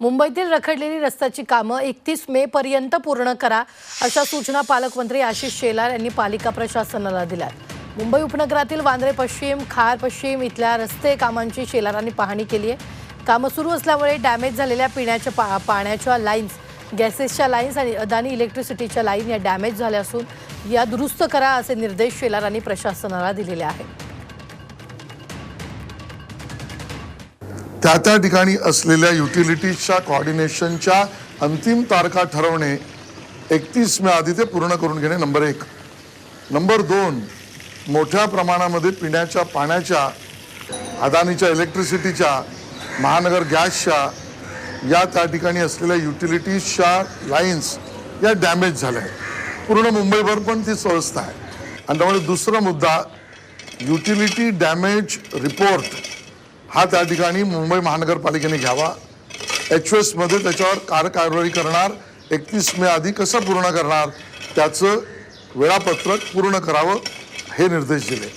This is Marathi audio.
मुंबईतील रखडलेली रस्त्याची कामं एकतीस मे पर्यंत पूर्ण करा अशा सूचना पालकमंत्री आशिष शेलार यांनी पालिका प्रशासनाला दिल्या मुंबई उपनगरातील वांद्रे पश्चिम खार पश्चिम इथल्या रस्ते कामांची शेलारांनी पाहणी केली आहे. कामं सुरू असल्यामुळे डॅमेज झालेल्या पिण्याच्या पा पाण्याच्या लाईन्स गॅसेसच्या लाईन्स आणि अदानी इलेक्ट्रिसिटीच्या लाईन या डॅमेज झाल्या असून या दुरुस्त करा असे निर्देश शेलारांनी प्रशासनाला दिलेले आहेत. त्या त्या ठिकाणी असलेल्या युटिलिटीजच्या कॉर्डिनेशनच्या अंतिम तारखा ठरवणे एकतीस मे आधी ते पूर्ण करून घेणे नंबर एक. नंबर दोन मोठ्या प्रमाणामध्ये पिण्याच्या पाण्याच्या अदानीच्या इलेक्ट्रिसिटीच्या महानगर गॅसच्या या त्या ठिकाणी असलेल्या युटिलिटीजच्या लाईन्स या डॅमेज झाल्या आहेत. पूर्ण मुंबईभर पण ती व्यवस्था आहे. आणि त्यामुळे दुसरा मुद्दा युटिलिटी डॅमेज रिपोर्ट हा त्या ठिकाणी मुंबई महानगरपालिकेने घ्यावा. एच मध्ये त्याच्यावर कार कारवाई करणार एकतीस मे आधी कसं पूर्ण करणार त्याचं वेळापत्रक पूर्ण करावं हे निर्देश दिले.